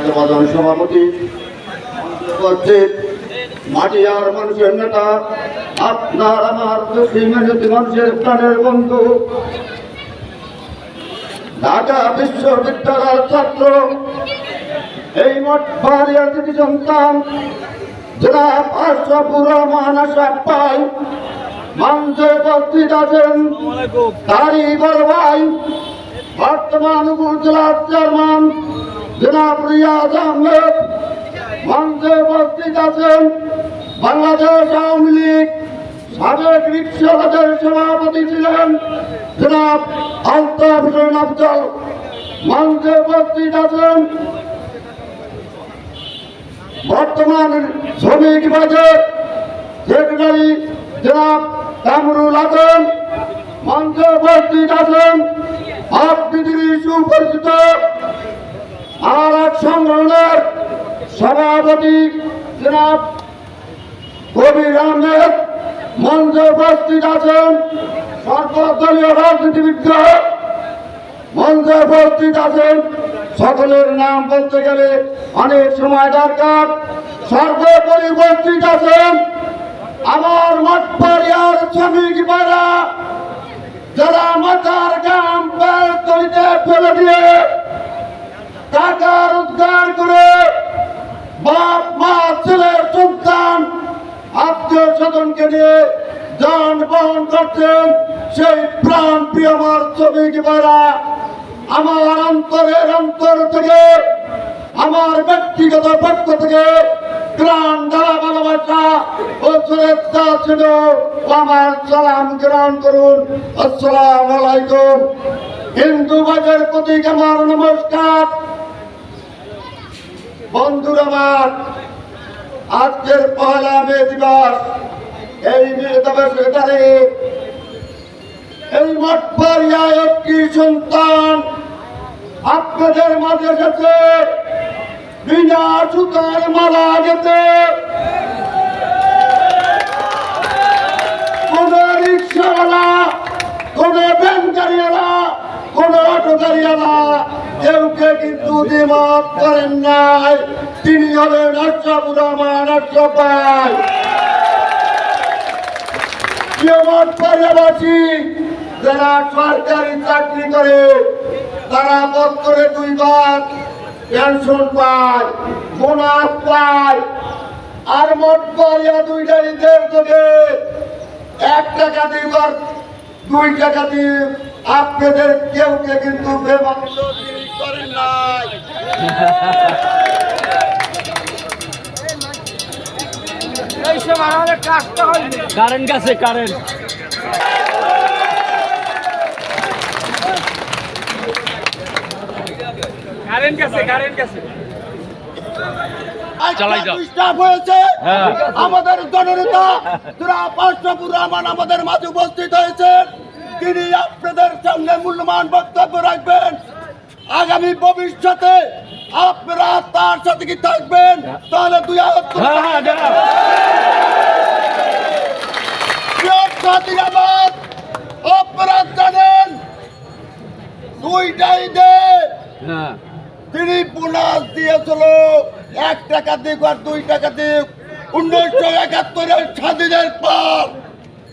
সম্মানিত প্রধান সভাপতি মাটিয়ার মানুষের নেতা, আপনার আমার মানুষের প্রাণের বন্ধু, ঢাকা বিশ্ববিদ্যালয়ের ছাত্র, এই মঠ সন্তান, জনাব আশরাফুর উপস্থিত আছেন তারই বড় ভাই বর্তমান উপজেলার চেয়ারম্যান জনাব রিয়াজ আহমেদ মঞ্চে উপস্থিত আছেন বাংলাদেশ আওয়ামী লীগ সাবেক রিক্সাবাদের সভাপতি ছিলেন জনাব আলতাফ হোসেন আফজল। মঞ্চে উপস্থিত আছেন বর্তমান শ্রমিক বাজেট সেক্রেটারি জনাব কামরুল আজম। মঞ্চে উপস্থিত আছেন সুপরিচিত আর এক সংগঠনের সভাপতি জনাব কবির আহমেদ, মঞ্চে উপস্থিত আছেন সর্বদলীয় রাজনীতিবিদ। মঞ্চে উপস্থিত আছেন সকলের নাম বলতে গেলে অনেক সময় দরকার। সর্বোপরি উপস্থিত আছেন আমার মঠপাড়িয়ার শ্রমিক ভাইরা যান বহন করছেন সেই প্রাণ প্রিয় আমার শ্রমিক আমার অন্তরের অন্তর থেকে, আমার ব্যক্তিগত পক্ষ থেকে প্রাণ দ্বারা ভালোবাসা ও ছিল। আমার সালাম গ্রহণ করুন। আসসালাম আলাইকুম। হিন্দু বাজার প্রতি আমার নমস্কার। বন্ধুরা আমার, আজকের পয়লা মে দিবস, এই মে দিবসের তারিখ। এই মঠবাড়িয়া একটি সন্তান আপনাদের মাঝে এসেছে। বিনা সুতার মারা গেছে কোন রিক্সাওয়ালা কোন ব্যাংক গাড়িওয়ালা গাড়িওয়ালা কেউকে কিন্তু দিমাগ করেন নাই। তিনি হলেন ভাই আমার পারিবাসী যারা সরকারি চাকরি করে, তারা বছরে দুইবার পেনশন পায় বোনাস পায়। আর মোট পারিয়া দুইটা ঈদের থেকে এক টাকা দিবার দুই টাকা দিয়ে আপনাদের কেউ কে কিন্তু করেন নাই। কারেন্ট গেছে কারেন্ট। কারেন্ট গেছে কারেন্ট গেছে। স্টাফ হয়েছে। হ্যাঁ। আমাদের জননেতা তোরা পাঁচশাপুর রহমান আমাদের মাঝে উপস্থিত হয়েছে মূল্যবান বক্তব্য রাখবেন। আগামী ভবিষ্যতে আপনারা তার সাথে কি থাকবেন? তাহলে দুই হ্যাঁ হ্যাঁ সাথীরাবাদ, আপনারা জানেন? দুইটাই দেশ হ্যাঁ। তিনি বোনাস দিয়েছিল। এক টাকা দিক আর দুই টাকা দিক। উনিশশো একাত্তরের স্বাধীনের পর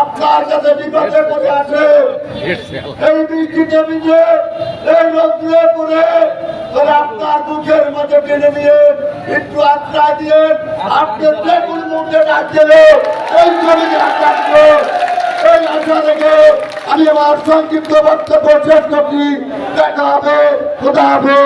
আপনার কাছে বিপদে পড়ে আছে। এই বৃষ্টিতে ভিজে, এই রোদ্রে পড়ে আপনার বুকের মধ্যে টেনে নিয়ে একটু আশ্রয় দিয়ে আপনি যে কোনো মুহূর্তে ডাক দিলে এই এই আশা থেকে আমি আমার সংক্ষিপ্ত বক্তব্য শেষ করছি। দেখা হবে, খোদা হবে